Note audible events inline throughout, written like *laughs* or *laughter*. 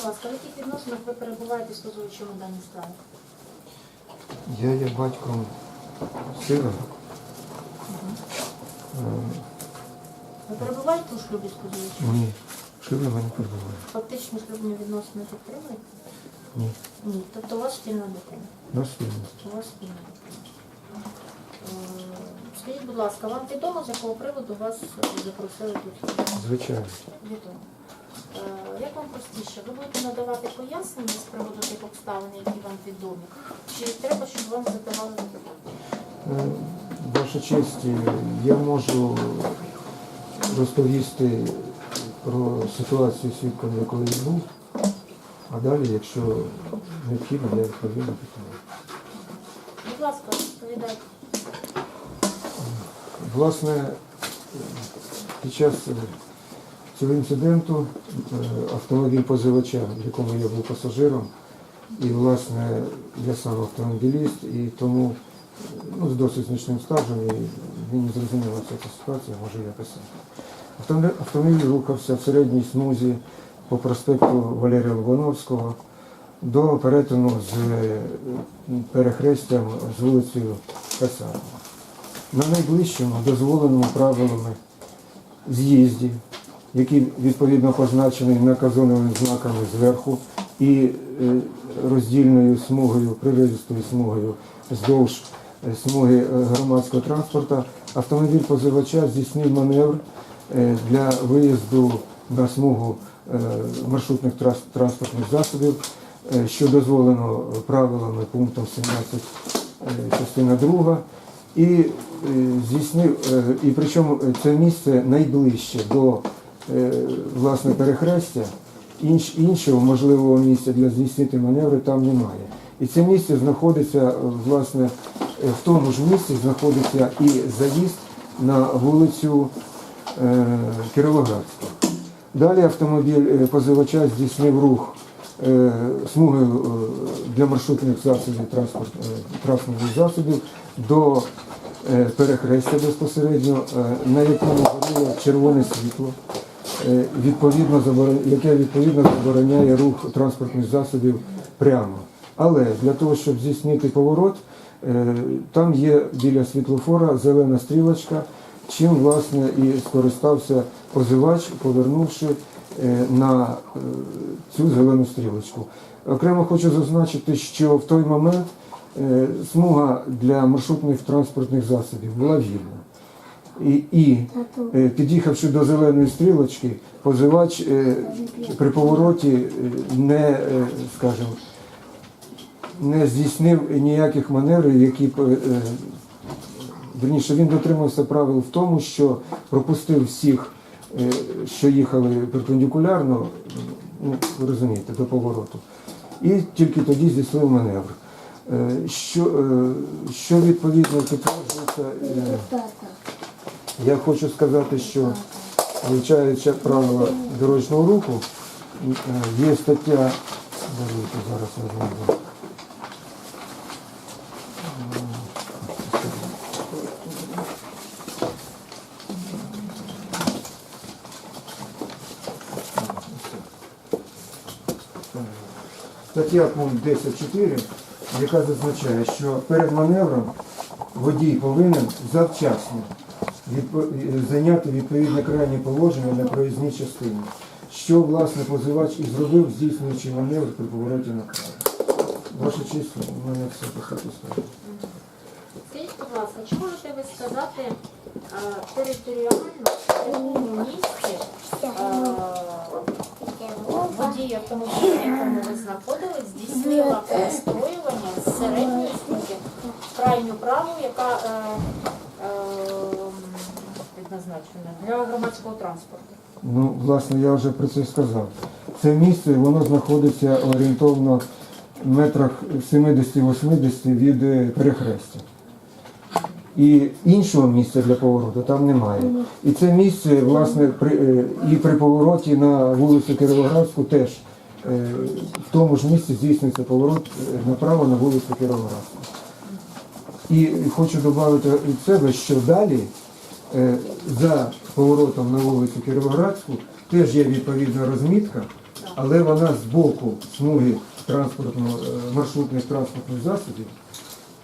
будь ласка, в яких відносинах ви перебуваєте з позовичем у даній справі? Я є батьком сина. Ви перебуваєте у шлюбі з позовичем? Ні, шлюбі ми не перебуває. Фактично шлюбні відносини підтримуєте? Ні, Ні. Тобто у вас спільна дитина? на спільно. У вас спільна дитина. Е, Скажіть, будь ласка, вам відомо, з якого приводу вас запросили тут? Звичайно. Відомо. Як вам простіше? Ви будете надавати пояснення з приводу тих обставин, які вам відомі? Чи треба, щоб вам задавали запитання? Е, Ваша честь, е, я можу розповісти про ситуацію свідком, якої я був, а далі, якщо необхідно, я відповім на питання. Будь ласка, розповідайте. Власне, під час цього інциденту е, автомобіль позивача, в якому я був пасажиром, і, власне, я сам автомобіліст, і тому ну, з досить значним стажем, і мені зрозуміла ця ситуація, може я писав. Автомобіль, автомобіль рухався в середній смузі по проспекту Валерія Лобановського до перетину з е, перехрестям з вулицею Касарова на найближчому дозволеному правилами з'їзді, який відповідно позначений наказовими знаками зверху і е, роздільною смугою, прирізистою смугою вздовж е, смуги е, громадського транспорту, автомобіль позивача здійснив маневр для виїзду на смугу маршрутних транспортних засобів, що дозволено правилами пунктом 17 е, частина 2 і здійснив, і причому це місце найближче до власне перехрестя, інш, іншого можливого місця для здійснити маневри там немає. І це місце знаходиться, е, власне, е, в тому ж місці знаходиться і заїзд на вулицю е, Кіровоградську. Далі автомобіль е, позивача здійснив рух е, смугою е, для маршрутних засобів транспорт, е, транспортних засобів до е, перехрестя безпосередньо, е, на якому горіло червоне світло, е, відповідно яке відповідно забороняє рух транспортних засобів прямо. Але для того, щоб здійснити поворот, е, там є біля світлофора зелена стрілочка, чим власне і скористався позивач, повернувши е, на е, цю зелену стрілочку. Окремо хочу зазначити, що в той момент е, смуга для маршрутних транспортних засобів була вільна. І, і е, під'їхавши до зеленої стрілочки, позивач е, при повороті е, не, скажімо, не здійснив ніяких маневрів, які Верніше, він дотримався правил в тому, що пропустив всіх, що їхали перпендикулярно, ну, ви розумієте, до повороту. І тільки тоді здійснив маневр. Що, що відповідно підтверджується. Я хочу сказати, що вивчаючи правила дорожнього руху, е, є стаття, давайте зараз я знайду. Стаття пункт 10.4, яка зазначає, що перед маневром водій повинен завчасно зайняти відповідне крайнє положення на проїзній частині, що власне позивач і зробив, здійснюючи маневр при повороті направо. Ваша честь, у мене все по статусу. Скажіть, будь ласка, чи можете ви сказати е, територіально, в якому місці е, водій автомобіля, в якому ви знаходились, здійснила перестроювання з середньої смуги в крайню праву, яка е, предназначене для громадського транспорту? Ну, власне, я вже про це сказав. Це місце воно знаходиться орієнтовно в метрах 70-80 від е, перехрестя. І іншого місця для повороту там немає. І це місце, власне, при, е, і при повороті на вулицю Кіровоградську теж е, в тому ж місці здійснюється поворот направо на вулицю Кіровоградську. І хочу додати від себе, що далі за поворотом на вулицю Кіровоградську теж є відповідна розмітка, але вона з боку смуги е, маршрутних транспортних засобів.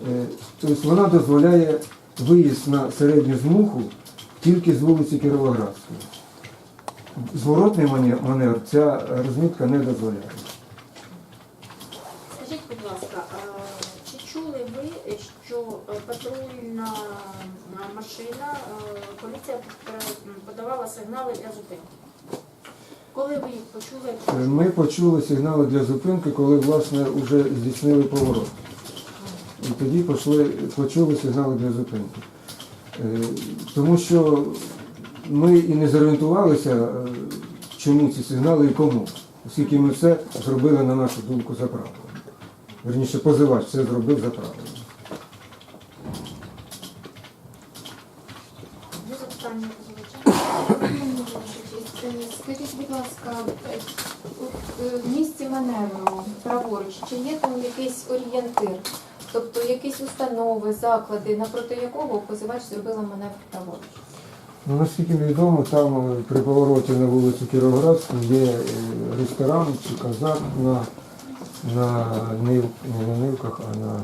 Е, Тобто вона дозволяє виїзд на середню змуху тільки з вулиці Кіровоградської. Зворотний маневр ця розмітка не дозволяє. Скажіть, будь ласка, чи чули ви, що е, патрульна е, машина, е, поліція подавала сигнали для зупинки? Коли ви їх почули? Ми почули сигнали для зупинки, коли власне вже здійснили поворот. І тоді пішли, почули сигнали для зупинки. Е, Тому що ми і не зорієнтувалися, е, чому ці сигнали і кому, оскільки ми все зробили на нашу думку за правилами. Верніше, позивач все зробив за правилами. Є запитання позивача? Скажіть, будь ласка, е, от, е, в місці маневру праворуч, чи є там якийсь орієнтир? Тобто якісь установи, заклади, напроти якого позивач зробила маневр праворуч? Ну, наскільки відомо, там е, при повороті на вулицю Кіровоградську є е, ресторан чи казак на, на, нив, не на нивках, а на?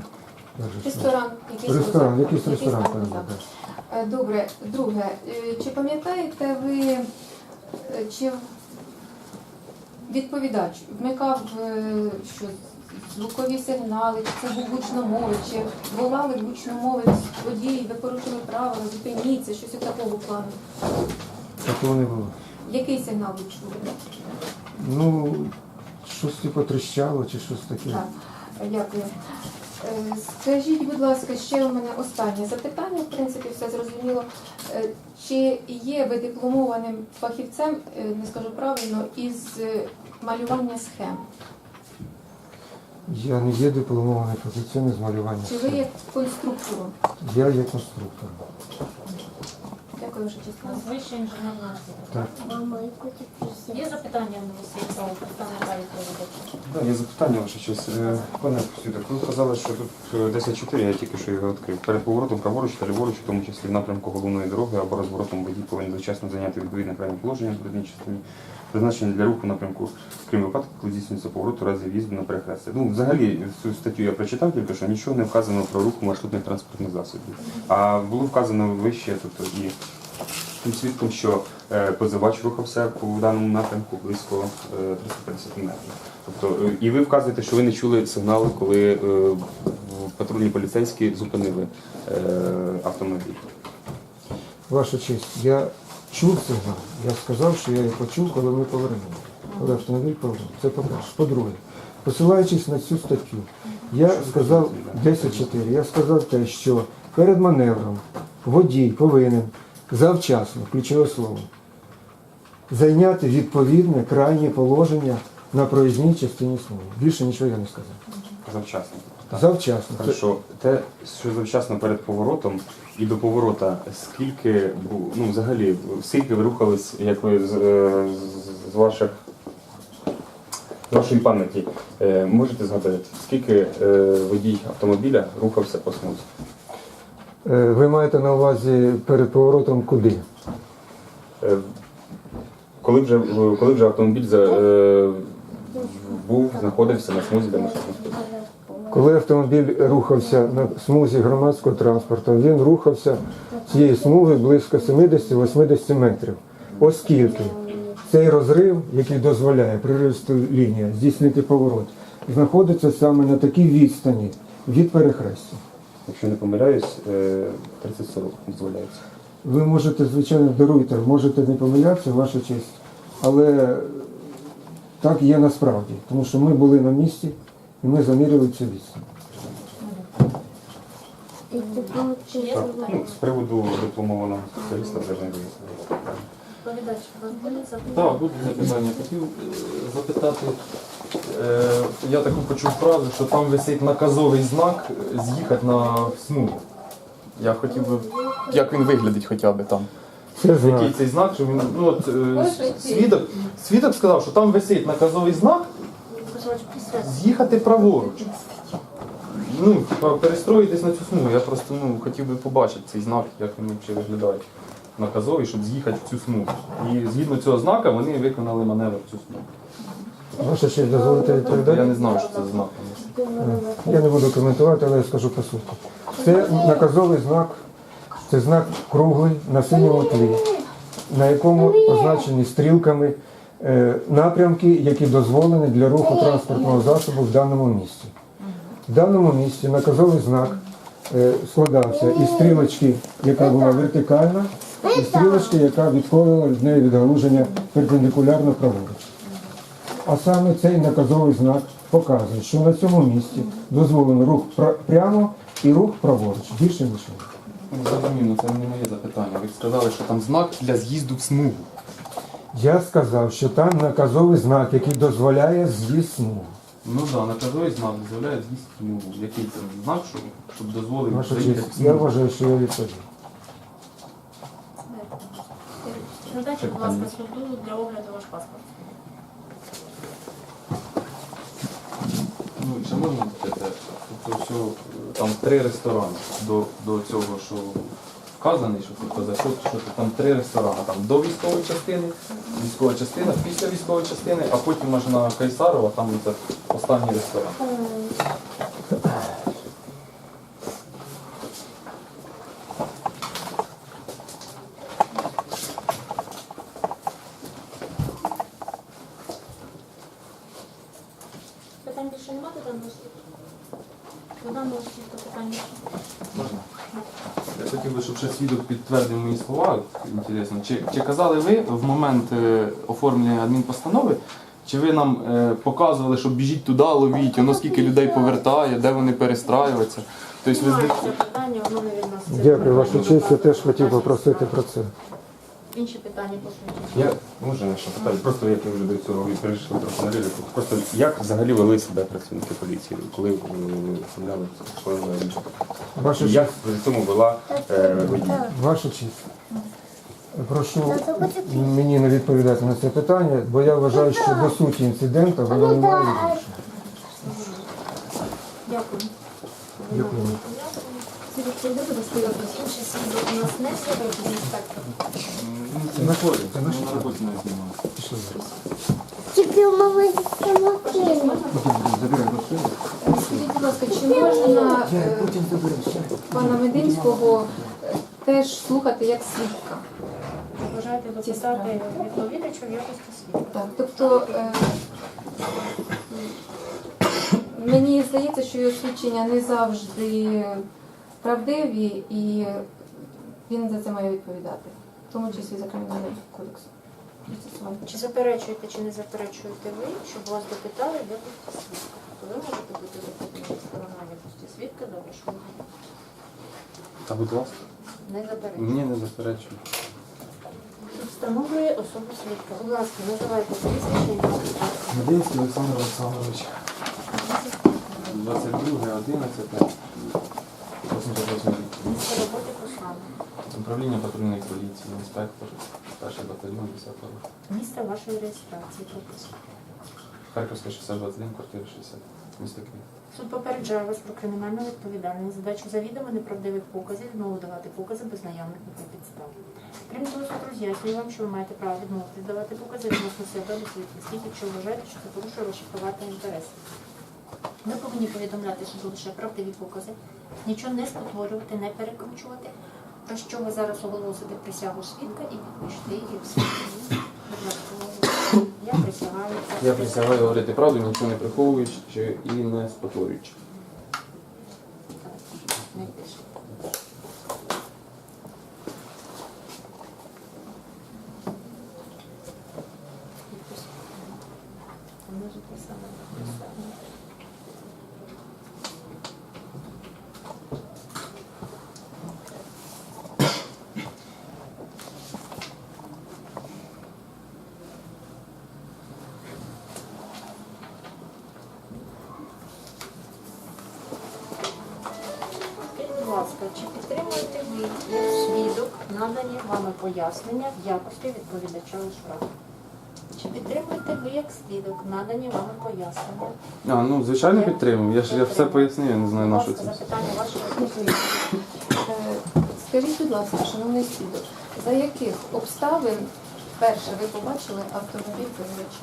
Ресторан, якийсь ресторан, якийсь ресторан там так. Е, Добре, друге, чи пам'ятаєте ви, чи відповідач вмикав що, звукові сигнали, чи це був гучномовець, чи волали гучномовець водій, ви порушили правила, зупиніться, щось такого плану? Такого не було. Який сигнал ви чули? Ну, щось типу тріщало чи щось таке. Так, дякую. Е, Скажіть, будь ласка, ще у мене останнє запитання, в принципі, все зрозуміло. Е, Чи є ви дипломованим фахівцем, е, не скажу правильно, із е, малювання схем? Я не є дипломований фахівцем з малювання. Чи ви є конструктором? Я є конструктором. Дякую, ваша честь. З вищої інженерної. Так. Мама, Є запитання до світла представника відповідача? Да, є запитання ваше щось. Е, Пане Свідок, ви казали, що тут е, 10.4, я тільки що його відкрив. Перед поворотом праворуч та ліворуч, в тому числі в напрямку головної дороги або розворотом водій повинен завчасно зайняти відповідне крайнє положення в передній частині, призначене для руху напрямку, крім випадку, коли здійснюється поворот у разі в'їзду на перехрестя. Ну, взагалі, цю статтю я прочитав тільки що, нічого не вказано про руху маршрутних транспортних засобів. А було вказано вище, тобто і тим свідком, що е, позивач рухався по даному напрямку близько е, 350 метрів. Тобто, е, і ви вказуєте, що ви не чули сигнали, коли е, патрульні поліцейські зупинили е, автомобіль. Ваша честь, я чув сигнал. Я сказав, що я його почув, коли ми повернули. Коли автомобіль повернув. Це по-перше. По-друге, посилаючись на цю статтю, я сказав 10.4, я сказав те, що перед маневром водій повинен завчасно, ключове слово, зайняти відповідне крайнє положення на проїзній частині смуги. Більше нічого я не сказав. Завчасно. Завчасно. Це- Хорошо. Те, що завчасно перед поворотом і до поворота, скільки ну, взагалі, скільки ви рухались, як ви з, е, з- з ваших з вашої пам'яті, е, можете згадати, скільки е, водій автомобіля рухався по смузі? Е, Ви маєте на увазі перед поворотом куди? Е, Коли вже, коли вже автомобіль за, е, був, знаходився на смузі, де способу? Коли автомобіль рухався на смузі громадського транспорту, він рухався цієї смуги близько 70-80 метрів. Оскільки цей розрив, який дозволяє приривсту лінія здійснити поворот, знаходиться саме на такій відстані від перехрестя. Якщо не помиляюсь, е, 30-40 дозволяється. Ви можете, звичайно, даруйте, можете не помилятися, ваша честь, але так є насправді, тому що ми були на місці і ми заміряли цю відстань. Так, ну, з приводу дипломованого спеціаліста вияснили. Доповідач, у вас буде запитання? Так, буде запитання. Хотів е, запитати, е, я таку почув фразу, що там висить наказовий знак е, з'їхати на смугу. Я хотів би, як він виглядить хоча б там. Це знак. Який цей знак, що він. Ну, от, е, свідок, свідок сказав, що там висить наказовий знак. З'їхати праворуч. Ну, перестроїтись на цю смугу. Я просто ну, хотів би побачити цей знак, як він взагалі виглядає. Наказовий, щоб з'їхати в цю смугу. І згідно цього знака вони виконали маневр в цю смугу. Ваше ще дозволите Я не знав, що це знак. Я не буду коментувати, але я скажу по суті. Це наказовий знак, це знак круглий на синьому тлі, на якому позначені стрілками напрямки, які дозволені для руху транспортного засобу в даному місці. В даному місці наказовий знак е, складався із стрілочки, яка була вертикальна, і стрілочки, яка відходила від неї відгалуження перпендикулярно праворуч. А саме цей наказовий знак показує, що на цьому місці дозволено рух прямо і рух праворуч. Більше нічого. Ну, Зрозуміло, це не моє запитання. Ви сказали, що там знак для з'їзду в смугу. Я сказав, що там наказовий знак, який дозволяє з'їзд смугу. Ну так, да, наказовий знак дозволяє з'їзд смугу. Який це знак, щоб, щоб дозволив Ваша честь, в я смугу? вважаю, що я відповів. Надайте, будь ласка, суду для огляду ваш паспорт. Ну, ще можна таке, тобто все, там три ресторани до, до цього, що вказаний, що типу, за що там три ресторани. Там до військової частини, військова частина, після військової частини, а потім аж на Кайсарова, там це останній ресторан. Питань більше немає до даного світу? До даного світу питань більше. Можна? Я хотів би, щоб ще свідок підтвердив мої слова. Інтересно. Чи, чи казали ви в момент е, оформлення адмінпостанови, чи ви нам е, показували, що біжіть туди, ловіть, воно скільки людей повертає, де вони перестраюються? Тобто ви з- це питання, воно не відноситься. Дякую, ваша честь. Я теж хотів попросити про це. Інші питання по суті. Я можна ще питати, просто як ви вже до цього і перейшли трохи на лірику. Просто як взагалі вели себе працівники поліції, коли ви оформляли своє? Ваша Як при цьому вела е, водій? ваша честь. Прошу мені не відповідати на це питання, бо я вважаю, що до суті інциденту воно не має відношення. Дякую. Дякую. Свідок, це у нас не інспектор. Це на це не знімалося. Тільки у мами. Скажіть, будь ласка, чи можна е, пана Мединського е, теж слухати як свідка? Бажаєте дописати відповідачу в якості свідка. Так, тобто е, мені здається, що його свідчення не завжди правдиві, і він за це має відповідати, в тому числі за кримінальним кодексом. Чи заперечуєте, чи не заперечуєте ви, щоб вас допитали в якості свідка? То ви можете бути допитані сторона в якості свідка до вашого Та будь ласка. не заперечуєте. Мені не заперечує. Встановлює особу свідка. Будь ласка, називайте прізвище. Мединський Олександр Олександрович. 22, 11, 88. Місце роботи посади. Управління патрульної поліції, інспектор, перший батальйон, 10 років. Місце вашої реєстрації прописано. Харківська 621, квартира 60, місто Київ. Суд попереджає вас про кримінальну відповідальність, задачу завідомо неправдивих показів, відмову давати покази без наявних на підстав. Крім того, суд роз'яснює вам, що ви маєте право відмовити давати покази відносно себе до своїх близьких, якщо вважаєте, що це порушує ваші права та інтереси. Ви повинні повідомляти суду лише правдиві покази, нічого не спотворювати, не перекручувати, про що ви зараз оголосите присягу свідка і підпишете її в. Я присягаю. Я присягаю говорити правду, нічого не приховуючи і не спотворюючи. Не пише. Підпис. Там не записано. написано. надані вами пояснення в якості відповідача у справі. Чи підтримуєте ви як свідок надані вами пояснення? А, ну звичайно Я- підтримую. Я ж я все пояснив, я не знаю на що це. запитання ваше. Е, Скажіть, будь ласка, шановний свідок, за яких обставин перше ви побачили автомобіль позивача?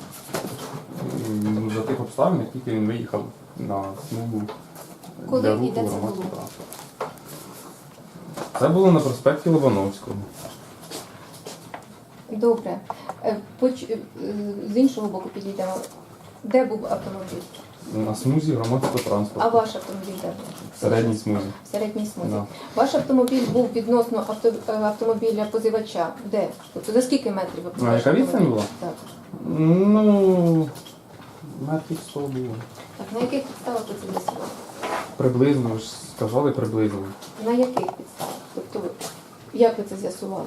За тих обставин, як тільки він виїхав на смугу Коли для і руху де це громадського було? транспорту. Це було на проспекті Лобановського. Добре. Е, е, З іншого боку підійдемо. Де був автомобіль? На смузі громадського транспорту. А ваш автомобіль де був? В середній смузі. В середній смузі. Да. Ваш автомобіль був відносно авто, е, автомобіля позивача. Де? Тобто за скільки метрів ви А яка відстань була? Так. Ну, метрів 100 було. так. На яких підставах ви це з'ясували? Приблизно, ви ж сказали приблизно. На яких підставах? Тобто, як ви це з'ясували?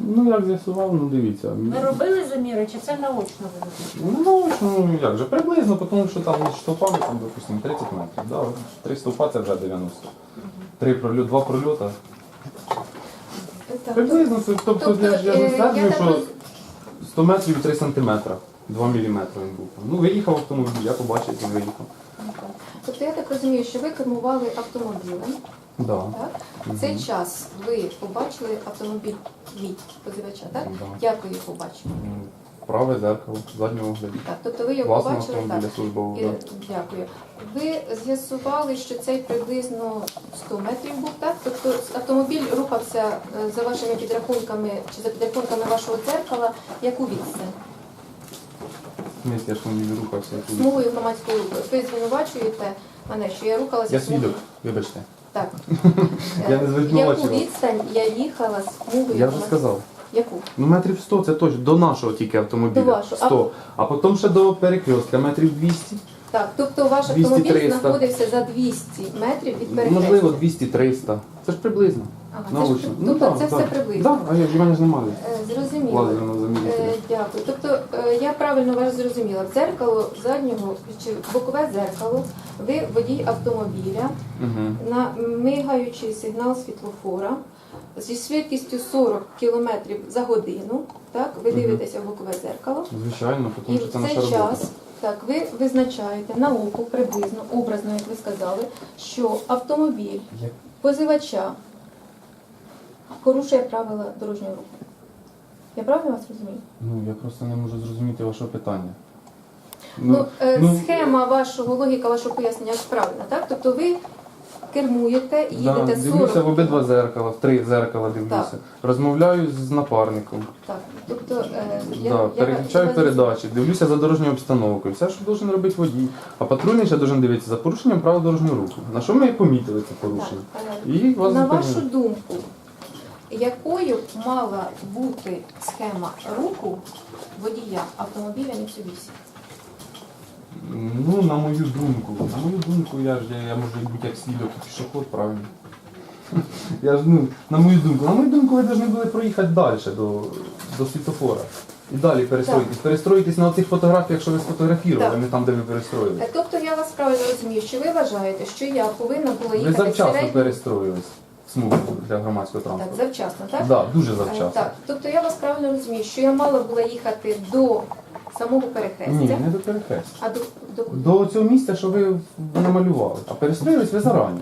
Ну, як з'ясував, ну дивіться. Ви робили заміри, чи це наочно ви робили? Ну, ну як же, приблизно, тому що там від там, допустимо, 30 метрів. Да? Три стовпа це вже 90. Три прольоти, два прольота. Приблизно, це- тобто, Тобто, я ж я е, не я стверджую, так що роз- 100 метрів і 3 сантиметра. 2 міліметри він був. Ну, виїхав автомобіль, я побачив, як він виїхав. Тобто я так розумію, що ви кермували автомобілем, Да. так? В цей час ви побачили автомобіль від позивача, так? Да. Як ви його побачили? Ну, Праве зеркало, заднього огляду. Так, тобто ви його Власного побачили так. службового. І- Да. Дякую. Ви з'ясували, що цей приблизно 100 метрів був, так? Тобто автомобіль рухався е, за вашими підрахунками чи за підрахунками вашого дзеркала, яку відстань? Місць я ж автомобіль рухався. Смугою громадського руху. Ви звинувачуєте мене, що я рухалася Я смугою. свідок, вибачте. Так. *laughs* Я не звинувачував. Яку відстань я їхала з смугою? Я вже сказав. Яку? Ну, метрів 100 це точно, до нашого тільки автомобіля. До вашого. 100. А потім ще до перекрестка метрів 200. Так, тобто ваш 200-300. автомобіль знаходився за 200 метрів від перехрестя. Можливо, 200-300. Це ж приблизно. Ага, це ж, Научно. тобто так, це так. все приблизно. Так, а я ж мене ж немає. Е, Зрозуміло. Лазерного. Е, Дякую. Тобто е, я правильно вас зрозуміла. В дзеркало заднього чи бокове дзеркало, ви водій автомобіля Угу. на мигаючий сигнал світлофора зі швидкістю 40 км за годину. Так, ви Мгм. дивитеся в бокове дзеркало. Звичайно, І тому що це наша цей робота. час так, ви визначаєте на око приблизно, образно, як ви сказали, що автомобіль Як? позивача порушує правила дорожнього руху. Я правильно вас розумію? Ну, я просто не можу зрозуміти ваше питання. Ну, е, ну, схема вашого, логіка вашого пояснення ж правильна, так? Тобто ви кермуєте і Да, їдете дивлюся в обидва зеркала, в три зеркала дивлюся. Так. Розмовляю з напарником. Так, тобто е, я, да, я- переключаю я- передачі, дивлюся за дорожньою обстановкою. Все, що должен робити водій. А патрульний ще должен дивитися за порушенням правил дорожнього руху. На що ми і помітили це порушення? Так, е, І вас На зупинили. вашу думку, якою мала бути схема руху водія автомобіля Mitsubishi? Ну, на мою думку. На мою думку, я ж я, я можу бути як свідок і пішоход, правильно. *laughs* Я ж, ну, на мою думку, на мою думку, ви повинні були проїхати далі до, до світофора. І далі перестроїтись. Перестроїтись на цих фотографіях, що ви сфотографували, Так. не там, де ви перестроїлись. Е, Тобто я вас правильно розумію, що ви вважаєте, що я повинна була їхати. Ви завчасно всередині- перестроїлись в смугу для громадського Так, завчасно, так? Да, дуже Е, завчасно. Так, тобто я вас правильно розумію, що я мала була їхати до самого перехрестя, Ні, не до перехрестя. а до, до. До цього місця, що ви намалювали. А перестроїлись ви зарані.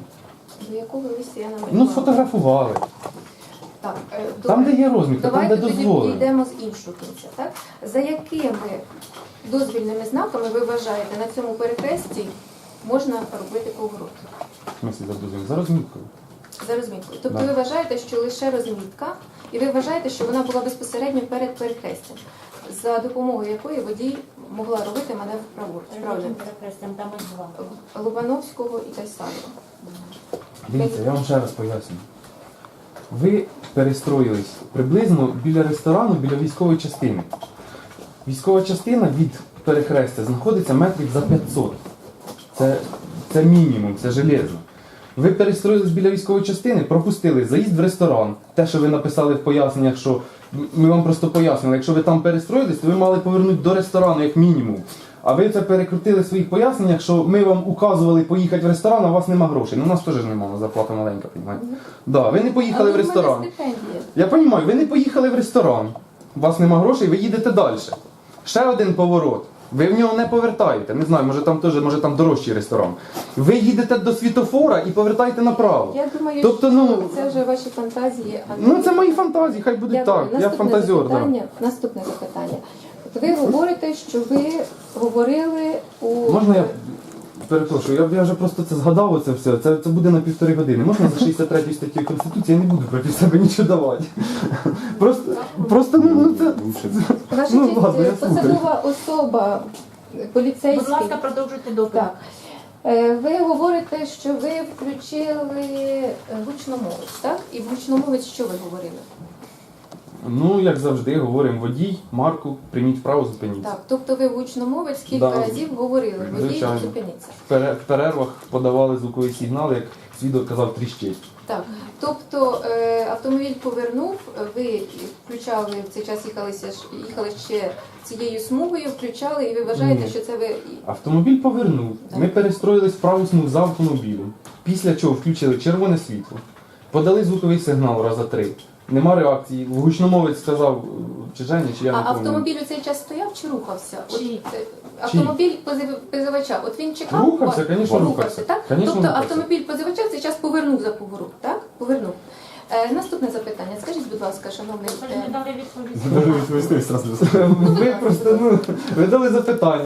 до якого місця я намалювала? Ну, сфотографували. Так, е, Там, добре. де є розмітка, там, Давайте де тоді дозволено. йдемо з іншого кінця. Так? За якими дозвільними знаками ви вважаєте на цьому перехресті можна робити поворот? В смислі за дозвіл? За розміткою. За розміткою. Тобто Да. ви вважаєте, що лише розмітка, і ви вважаєте, що вона була безпосередньо перед перехрестям, за допомогою якої водій могла робити маневр праворуч. Правильно? Правильно. Перехрестям, там ось два. Лобановського і Кайсарова. Дивіться, я вам ще раз поясню. Ви перестроїлись приблизно біля ресторану, біля військової частини. Військова частина від перехрестя знаходиться метрів за 500. Це, це мінімум, це железно. Ви перестроїлись біля військової частини, пропустили заїзд в ресторан. Те, що ви написали в поясненнях, що ми вам просто пояснили, якщо ви там перестроїлись, то ви мали повернути до ресторану як мінімум. А ви це перекрутили в своїх поясненнях, що ми вам указували поїхати в ресторан, а у вас нема грошей. Ну у нас теж немає, зарплата маленька, розумієте? Да, ви не поїхали в ресторан. Я розумію, ви не поїхали в ресторан, у вас нема грошей, ви їдете далі. Ще один поворот. Ви в нього не повертаєте. Не знаю, може там теж, може там дорожчий ресторан. Ви їдете до світофора і повертаєте направо. Я думаю, Тобто, що ну, це вже ваші фантазії. а Ну це мої фантазії, хай буде так. Я фантазіор. Питання, да. Наступне запитання. От ви говорите, що ви говорили у Можна я перепрошую, я, я вже просто це згадав оце все. Це, це буде на півтори години. Можна за 63 статтю Конституції я не буду проти себе нічого давати. Просто, просто ну, ну це. Ваша Ну, ладно, я посадова особа поліцейський. Будь ласка, продовжуйте доповідь. Так. Е, Ви говорите, що ви включили е, гучномовець, так? І в гучномовець що ви говорили? Ну, як завжди, говоримо водій, Марку, прийміть вправо, зупиніться. Так, тобто ви гучномовець кілька Да. разів говорили, водій Звичайно. зупиніться. В пере- В перервах подавали звуковий сигнал, як свідок казав, тріщить. Так, тобто е, автомобіль повернув, ви включали в цей час їхалися ж- їхали ще цією смугою, включали, і ви вважаєте, Ні. що це ви Автомобіль повернув. Так. Ми перестроїлись в праву смугу за автомобілем. Після чого включили червоне світло, подали звуковий сигнал раза три. Нема реакції. Гучномовець сказав, чи Женя, чи я а не пам'ятаю. автомобіль у цей час стояв чи рухався? От, Чий? е, автомобіль позив- позивача, от він чекав, Рухався, звісно, рухався. так? Звісно, тобто рухався. автомобіль позивача в цей час повернув за поворот, так? Повернув. Е, наступне запитання. Скажіть, будь ласка, шановний. Ви ж не дали відповідь. *laughs* Ви просто ну, ви дали запитання.